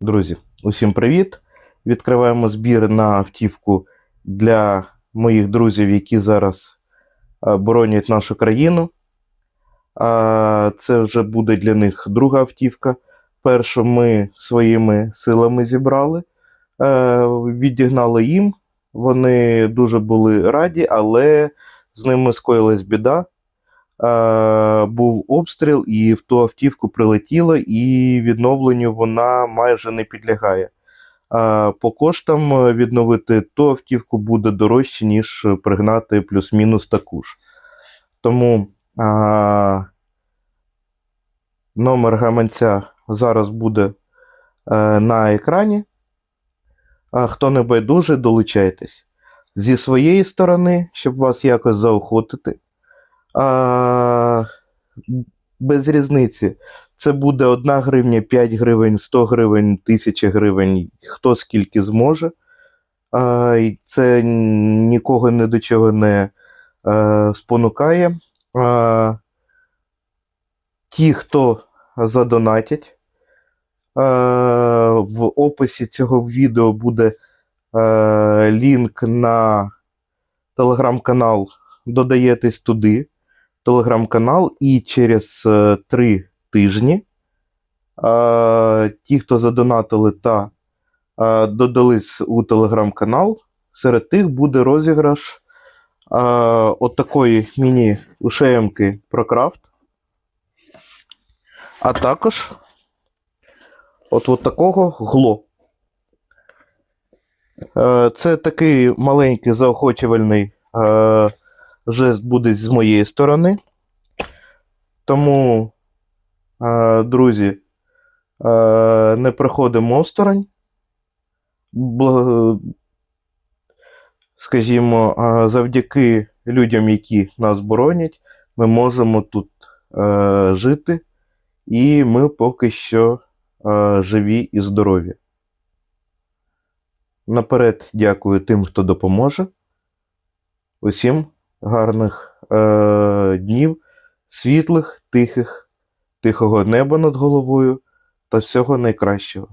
Друзі, усім привіт! Відкриваємо збір на автівку для моїх друзів, які зараз е, боронять нашу країну. Це вже буде для них друга автівка. Першу ми своїми силами зібрали, е, відігнали їм. Вони дуже були раді, але з ними скоїлась біда. Е, Був обстріл, і в ту автівку прилетіло, і відновленню вона майже не підлягає. А по коштам е, відновити ту автівку буде дорожче, ніж пригнати плюс-мінус таку ж. Тому а, номер гаманця зараз буде е, на екрані. А, хто не байдуже, долучайтесь. Зі своєї сторони, щоб вас якось заохотити. А, без різниці. Це буде 1 гривня, 5 гривень, 100 гривень, 1000 гривень, хто скільки зможе. А, це нікого ні до чого не е, спонукає. А, ті, хто задонатять, е, в описі цього відео буде е, лінк на телеграм-канал. Додаєтесь туди, телеграм-канал, і через е, три тижні ті, хто задонатили та додались у телеграм-канал, серед тих буде розіграш от такої міні-ушеємки ProCraft. А також от, от такого гло. Е, Це такий маленький заохочувальний е, жест буде з моєї сторони. Тому, е, друзі, е, не приходимо осторонь. Скажімо, е, завдяки людям, які нас боронять, ми можемо тут жити, і ми поки що живі і здорові. Наперед дякую тим, хто допоможе. Усім гарних е, днів, світлих, тихих, тихого неба над головою та всього найкращого.